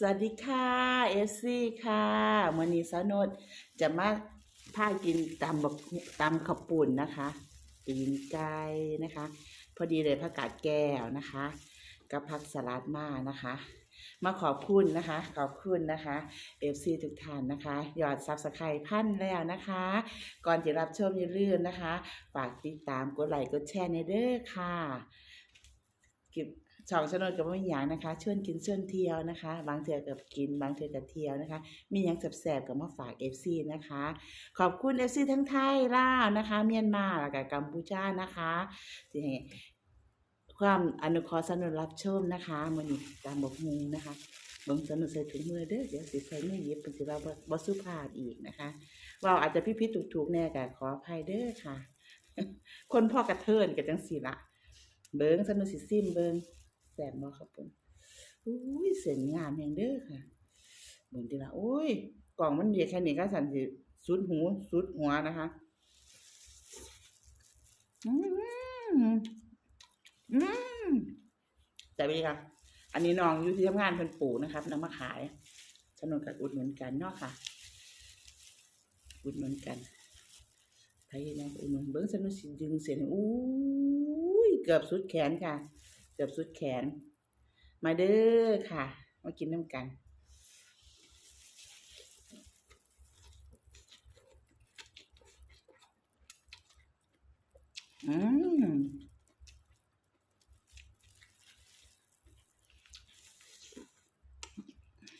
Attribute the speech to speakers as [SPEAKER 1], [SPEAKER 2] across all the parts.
[SPEAKER 1] สวัสดีค่ะเอฟซีค่ะวันนี้สาโนดจะมาพากินตำบักตำข้าวปุ่นนะคะตีนไก่นะคะ พอดีเลยผักกาดแก้วนะคะ กับผักสลัดมานะคะ มาขอบคุณนะคะ ขอบคุณนะคะเอฟซีทุกท่านนะคะ ยอดซับสไครต์พันแล้วนะคะ ก่อนจะรับชมอย่าลืมนะคะ ฝากติดตามกดไลค์กดแชร์ในเด้อค่ะกิบ ช่องชนดกับไม่อย่างนะคะชวนกินชวนเที่ยวนะคะ บางเทือกับกิน บางเทือกับเที่ยวนะคะ มีอย่างแสบๆกับมาฝาก FC นะคะ ขอบคุณ FC ทั้งไทยลาวนะคะ เมียนมาแล้วก็กัมพูชานะคะที่ให้ความอนุเคราะห์สนุนรับชมนะคะมือนี้ตามบกมุงนะคะบิ่งสนุนใส่ถุงมือเด้อเดี๋ยวสิใส่ไมือหยิบเป็นสิว่าบ่บ่สุภาพอีกนะคะว่าอาจจะพิดๆถูกๆแน่ก็ขออภัยเด้อค่ะ คนพ่อกระเทินกันจังสี่ละเบิ่งสนุนสิซิมเบิ่ง แสบบ่ครับผมอุ้ยเสียงงามแฮงเด้อค่ะเบิ่งติละโอ้ย กล่องมันเดียแค่นี้ก็สั่นสิสุดหูสุดหัวนะคะอืมอืมแต่ไปค่ะ อันนี้น้องอยู่ที่ทำงานเป็นปู่นะครับนำมาขายสนุนกับอุดหนุนกันเนาะค่ะ อุดหนุนกันไทยนะอุดหนุนเบิ้งสนุนสิดึงเสียงอู้ยเกือบสุดแขนค่ะ เกือบสุดแขน มาเด้อค่ะ มากินน้ำกัน อืม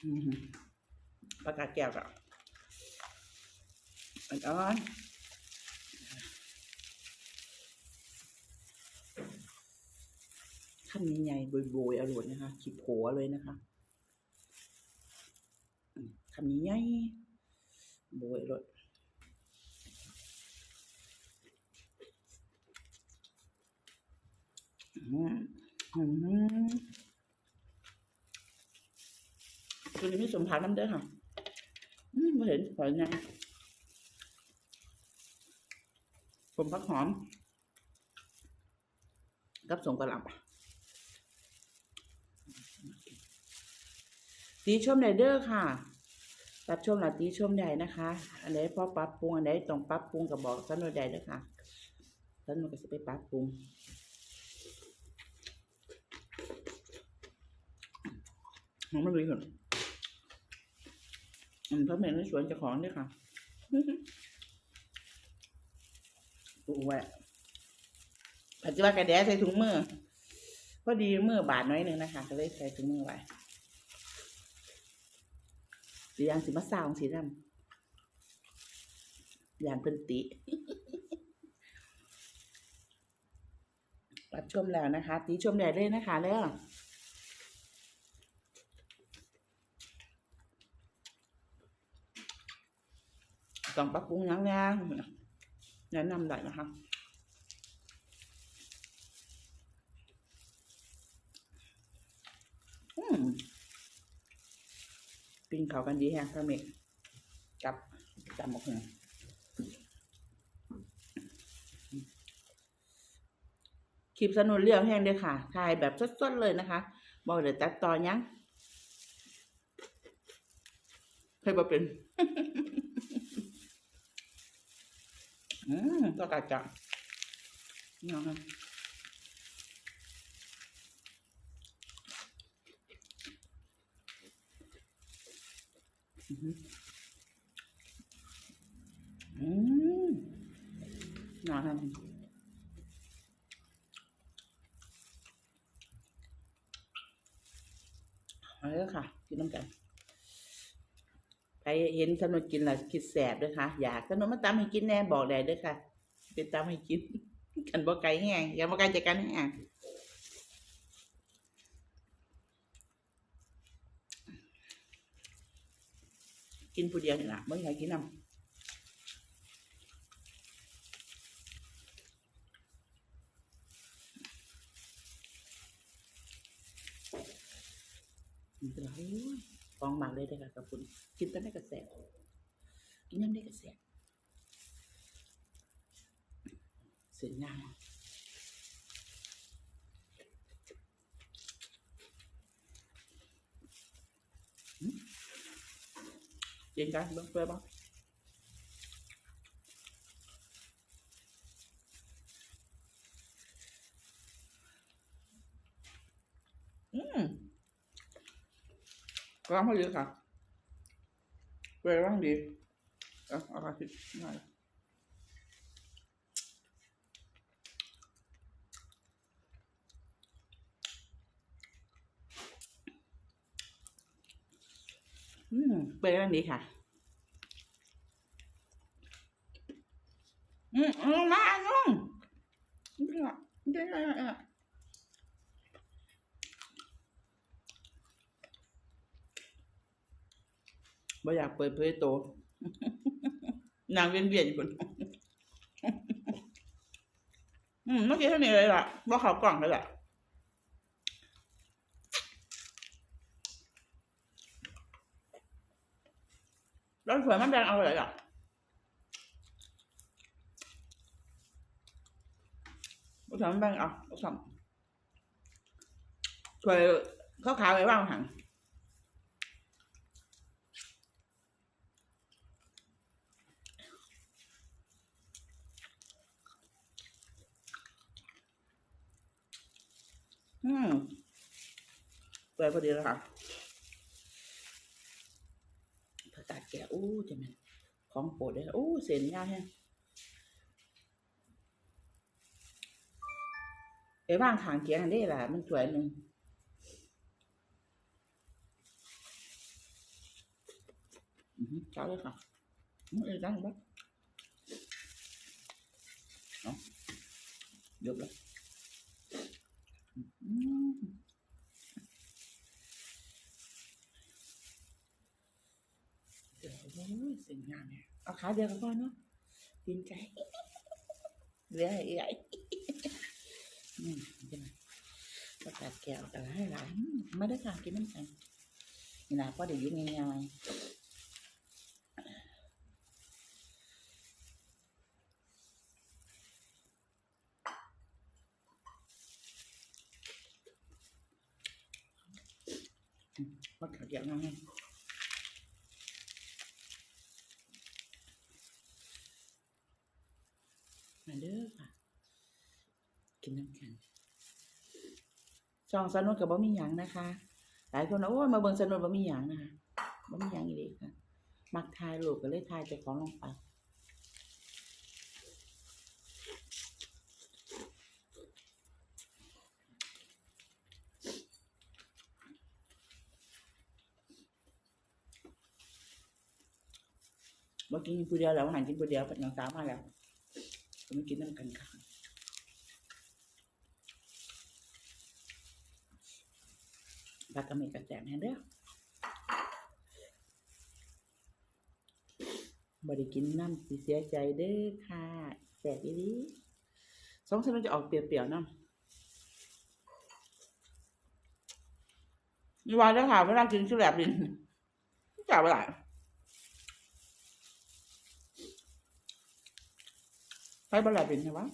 [SPEAKER 1] อืมปากาแก้วกับอันอ่อน ขั้นใหญ่ๆโบยๆอร่อยนะคะขีดโผเลยนะคะคำนี้ใหญ่โบยอร่อยอืมอืมตัวนี้มีสมผัสน้ำเด้อค่ะอืมไม่เห็นหอยนางผมพักหอมกับสมกระหล่ำ ตีชมไดเดอร์ค่ะรับชมหลัตีชมใหญ่นะคะ อันไหนพอปรับปรุงอันไหนต้องปรับปรุงกับบอกสันโนใดเด้อค่ะสันโนก็จะไปปรับปรุงของมันเลยก่อนอืมเพระแม่ในสวนจะของด้วยค่ะโอ้ยปัจจุบันกระแดใส่ถุงมือพอดีมือบาดน้อยหนึงนะคะ ก็เลยใส่ถุงมือไว้ สียางสีมะสาวสีดำยางเป็นติรับชมแล้วนะคะ ตีชมใหญ่เลยนะคะแล้วต้องปรับปรุงยังแน่แนะนำได้นะคะอืมปิ้ง เขากันดีแฮงพระเมกกับจำบอกหงคลิปสนุนเรียวแห้งเลยค่ะ ถ่ายแบบสดๆเลยนะคะบอกเดี๋ยวตัดต่อยังเคยบอเป็น อืมก็กัดจังนี่นะ อือหืออืมน่าทำเอาเลยค่ะ กินน้ำกันใครเห็นสนุกกินล่ะคิดแสบด้วยค่ะ อยากสนุกมาตามให้กินแน่บอกได้ด้วยค่ะไปตามให้กินกันบ่ไก่แห้งอย่าบ่ไก่จะกันแห้ง กินผู้เดียวนี่ล่ะบ่อยากกินน้ำมันเป็นไรโอ้ยฟองมากเลยเด้ค่ะกับคุณกินตอนได้กระแสกินยังได้กระแสเสียงงาม กินกันเบิ่งเปื่อยบ่อืมกำลังพอะค่ะเปื่อยร่างดีเอาเอาไปสิหน่อ อืมเปื่อยร่างดีค่ะ อืมอืมมานุ่มนี่อะนี่อะบ่อยากเปิดเผยโตวนางเวียนเวียนอยู่บนอืมเมื่อกี้เท่านี้เลยล่ะว่าเขาวกล่องเลยล่ะ ร้อนเผื่อนแดงเอาเลยอะผสมน้แดงเอาผสมถั่วข้าวขาวไว้ว่างหังอืมเปิพอดีแล้วค่ะ ผักกาดแก่อู้จะมันของโปรดเลยอู้เส้นยาวแฮะไปว่างขางเกียงอันนี้แหละมันสวยหนึ่งอือหือเจ้าเลยค่ะมันเอ้ยจังบ้เอาเยวละอืมเดี๋ยว โอ้ยสวยงามเนี่ยเอาขาเดียวกับพ่อเนาะดีใจเหลือให้ใหญ่อืมเป็นไงประกาศแก้วแต่ให้หลายไม่ได้ค่ะกินน้ำแข็งนี่นะพ่อเดี๋ยวยุ่งง่ายๆอืมประกาศแก้วง่ายๆมาเด้อค่ะ กินน้ำแข็ง ช่องสนุกกับบ่มีหยังนะคะ หลายคนว่าโอ้ยมาเบิ่งสนุกบ่มีหยังนะคะบ่มีหยังอีหลีค่ะมักทายรูปก็เลยทายแต่ของลงไปเมื่อกี้กินผู้เดียวแล้วหันกินผู้เดียวเป็นน้องสาวมาแล้วผมไม่กินน้ำกันค่ะ ปลากระเมกกระแจกแน่เด้อบริกินน้ำสิเสียใจเด้อค่ะแสบอีนี้สองฉันมันจะออกเปรี้ยวๆน้ำมีวันแล้วค่ะเวลากินชื่อแบบดินจับอะไรไปบะหลาบินใช่ปะ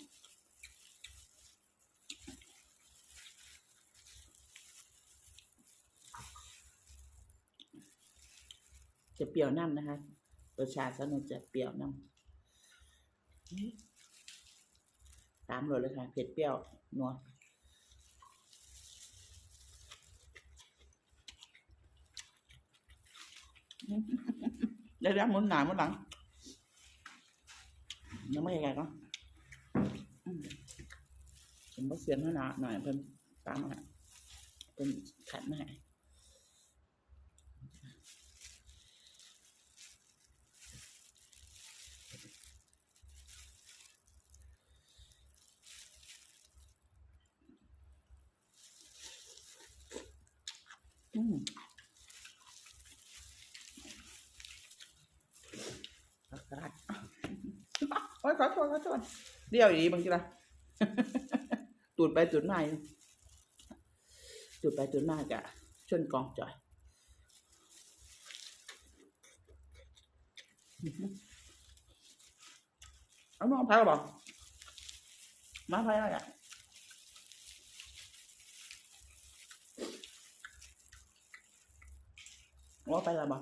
[SPEAKER 1] จะเปรี้ยวน้ำนะคะรสชาติสนจะเปรี้ยวน้ำตามรสเลยค่ะเผ็ดเปรี้ยวนัวได้แล้วมุนหนามุนหลังยังไม่ยังไงก็ผมก็เสียนหนาหน่อยเพิ่นตามมาเป็นขัดมาให้ อืมอากาศโอ้ ยขอโทษขอโทษเดี๋ยวอีกบางทีละตูดไปตูดมาตูดไปตูดมาจะชนกองจ่อยเอามองพายบอกมาพายอะไรอะว่าไปและบ่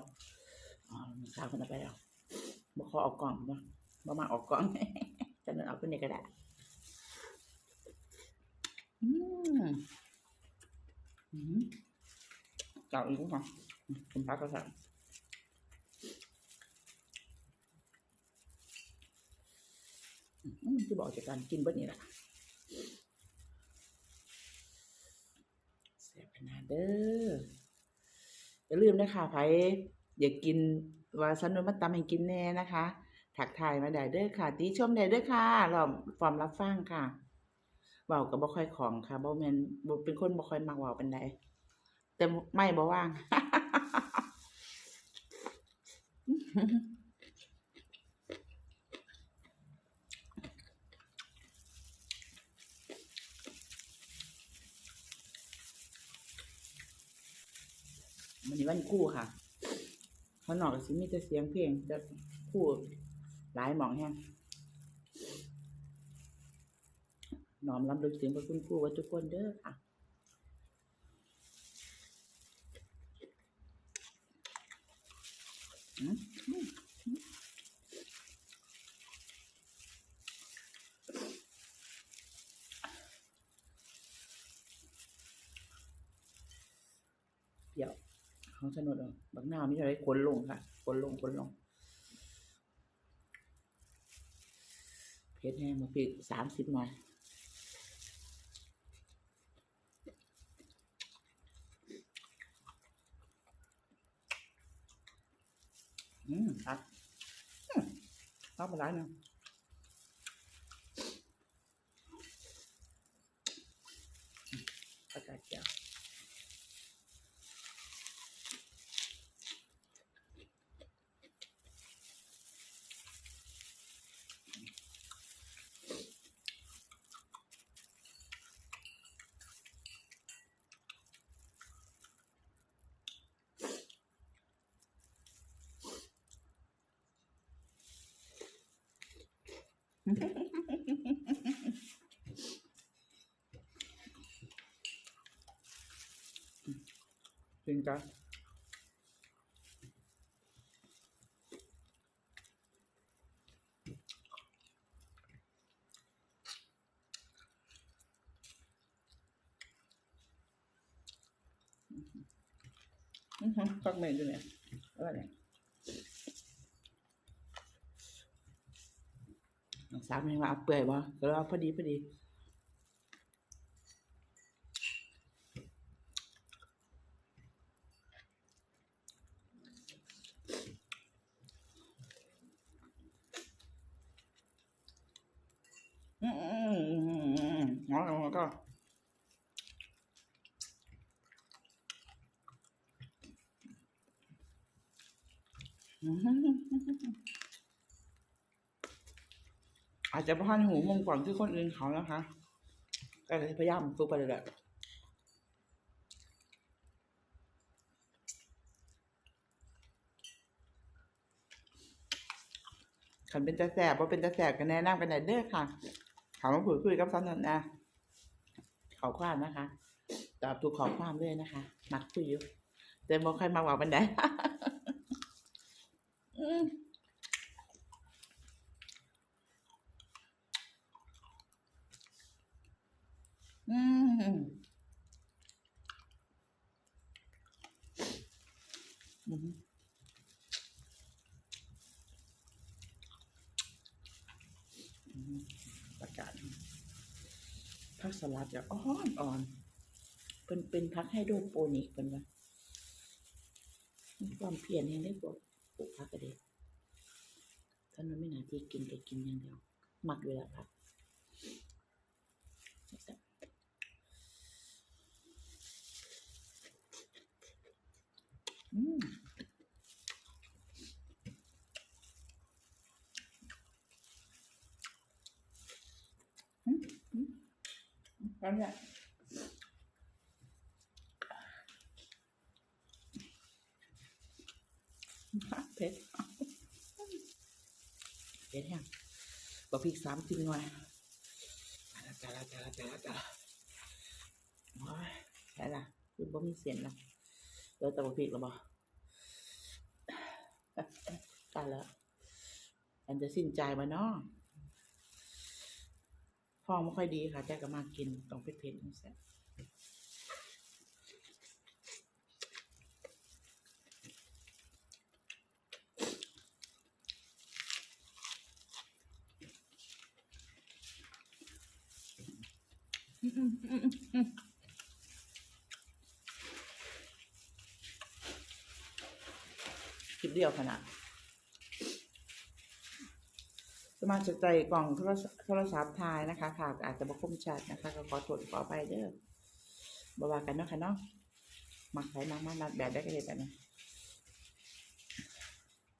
[SPEAKER 1] อ๋อสาวคนไปแล้วบ่ขอออกกล่องบ่บ่มาออกกล่อง จะนึกเอาคนนี้ก็ได้อืมอืมเก่าอีกแล้วค่ะคุณพักก็สั่งอืมที่บอกจากการกินเบิดนี่แหละแซ่บขนาดเด้ออย่าลืมนะคะไผอย่ากินว่าสันนมาตำให้กินแน่นะคะ ถักทายมาได้เด้อค่ะตีชมได้เด้อค่ะเรอมฟอร์มรับฟังค่ะเว้าก็บ่ค่อยของค่ะบ่แมนบ่เป็นคนบ่ค่อยมักเว้าปานใดแต่ไม่บ่ว่างมันนี้วันคู่ค่ะข้างนอกสิมีแต่เสียงเพลงแต่คู่ หลายหมองแฮงน้อมรำลึกถึงพระคุณครูไว้ทุกคนเด้อค่ะเดี๋ยวของสนุดบักหน้ามีอะไรขนลงค่ะขนลงขนลง เพชรให้มาปีสามสิบหน่อยอืมครับอืมชอบมาร้านนึงอากาศเจียว จริงจ้ะอือหือตักเมนอยู่เนี่ยอะไรเนี่ยน้อง สาวมีว่าเปื่อยบ่ก็เลยเอาพอดีพอดีอืมอืมอืมอืมอืมอ๋อแล้วก็อืม อาจจะพันหูมุมกว่างที่คนอื่นเขานะคะ ก็เลยพยายามซุกไปเลยแหละขันเป็นตาแสบว่าเป็นตาแสบกันแนะนำกันได้เด้อค่ะถามว่าผือคุยกับซ้ำนันนะขอความนะคะตอบถูกขอความเลยนะคะมักคุยอยู่แต่บอกใครมาบอกบันได อืมอืมอืมประกาศผักสลัดจะอ่อนอ่อนเป็นเป็นพักไฮโดรโปนิกเป็นว่ามีความเพียรยังได้บอกปลูกพักกระเด็นถ้ามันไม่หนาที่กินก็กินอย่างเดียวหมักอยู่แล้วครับอืมอืมอืม แล้วเนี่ยเผ็ดเผ็ดแห้งบะพริกสามสิบหน่วยจ้าละจ้าละจ้าละจ้าละโอ้ยใช่ละคือบ่มีเสียงละเดี๋ยวแต่บะพริกแล้วบ่ตายแล้วอันจะสิ้นใจมาเนาะ ท้องไม่ค่อยดีค่ะแต่ก็มากินต้องเผ็ดๆนี่แซ่บคลิปเดียวขนาดส มาชิกใจกล่องโทรศัพท์ทายนะคะค่ะอาจจะบ่คมชัดนะคะก็ขอโทษขออภัยเด้อบ่ว่ากันเนาะค่ะเนาะมักใช้มักมานัดแบบได้ก็เลยแบบนี้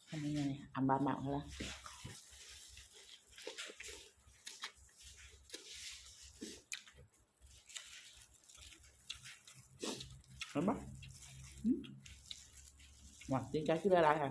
[SPEAKER 1] ทำยังไงอัมบาหมักเขาละเห็นปะอืมหวานจริงใจคืออะไรค่ะ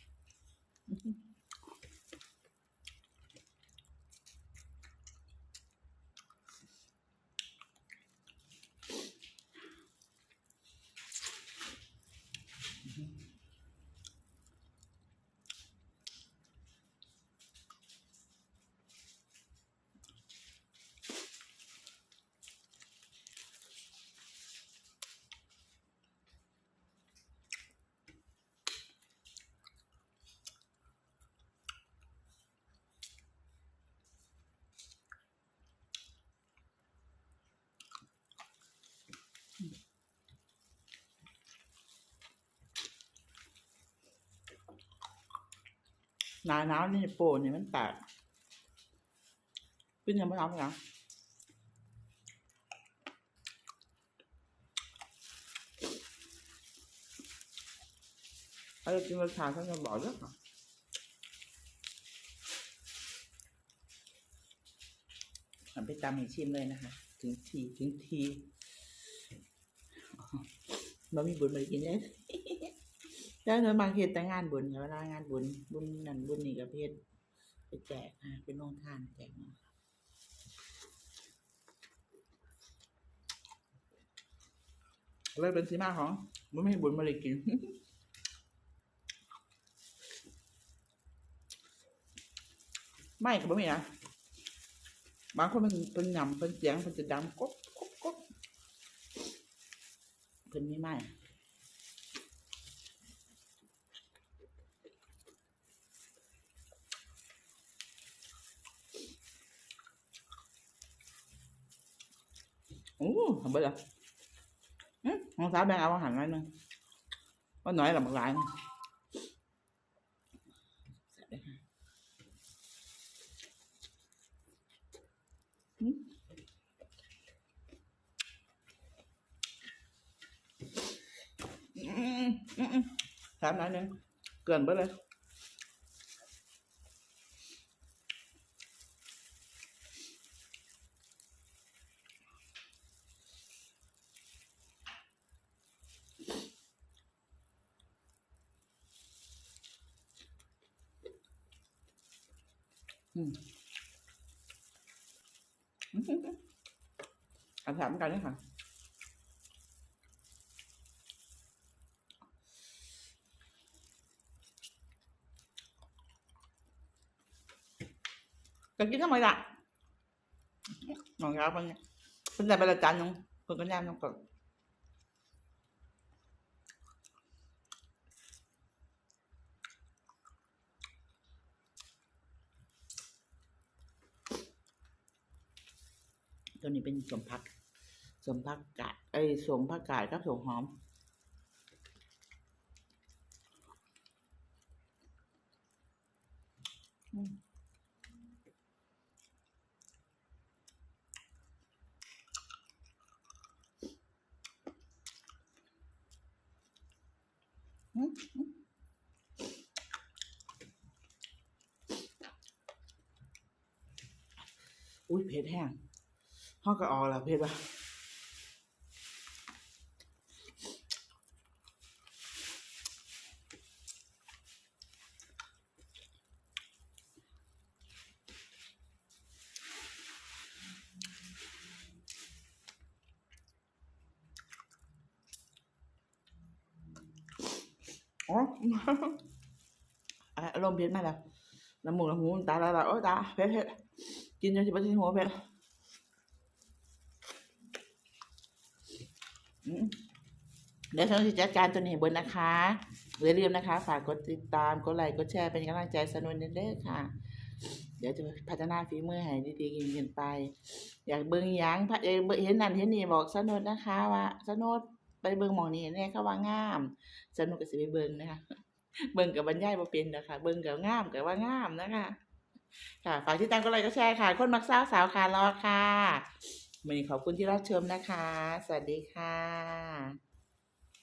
[SPEAKER 1] หนาหนาวนี่โปนนี่มันแตกเป็นยังไม่ทำนะอะไรกินรสชาติท่านจะบอกเยอะค่ะทำไปตามให้ชิมเลยนะคะ ถึงทีถึงทีเรามีบุญมากินเลย แล้วเธอมาเฮ็ดแต่งานบุญเวลางานบุญบุญนั่นบุญนี่ก็เพศไปแจกอะเป็นโรงทานแจกมาเลยเป็นที่มาของบุญไม่ให้บุญมาเลยกินไม่ก็บ่มีนะบางคนมันเป็นหยำเป็นเสียงเป็นจะดังก๊กก๊กก๊กเป็นไม่ไม่ โอ้ทำไปเลยอืมของสาวแบงเอาอาหารไว้หนึงว่าน้อยหลับหลายนะใส่ไปค่ะอืมอืมอืมอืมอืมสามน้อยหนึงเกินไปเลย อืม คำถามกันเลยค่ะจะกินทำไมล่ะหน้องครับเป็นเป็นแต่เป็นละจานนึงคนก็ย่างน้องก่อนตัวนี้เป็นสมพัก สมพักกาดไอ้สมพักกาดกับสมหอม อืมอืมอืมอุ้ยเผ็ดแห้งห้องก็ออกแล้วเผ็ดปะ อ๋อ อะอารมณ์เผ็ดมาแล้วน้ำมูกน้ำหูน้ำตาละละโอ้ตาเผ็ดเผ็ดกินจนสิบชิ้นหัวเผ็ดอืมเดี๋ยวฉันจะจัดการตัวนี้เบิร์นะคะอย่าลืมนะคะ ฝากกดติดตามกดไลค์กดแชร์เป็นกำลังใจสนุนเด้อค่ะ เดี๋ยวจะพัฒนาฝีมือให้ดีๆกันไป อยากเบิ่งยังพะอกเบิ่งเห็นนั่นเห็นนี่บอกสนุนนะคะ ว่าสนุนไปเบิ่งหมองนี้แน่เขาว่างาม สนุกก็สิไปเบิ่งนะคะ เบิ่งกับบรรยายบ่เป็นนะคะเบิ่งกับงามกับว่างามนะคะค่ะฝากที่ตามก็ไลค์ก็แชร์ค่ะ คนมักสาวสาวค่ะรอค่ะวันนี้ขอบคุณที่รับชมนะคะ สวัสดีค่ะ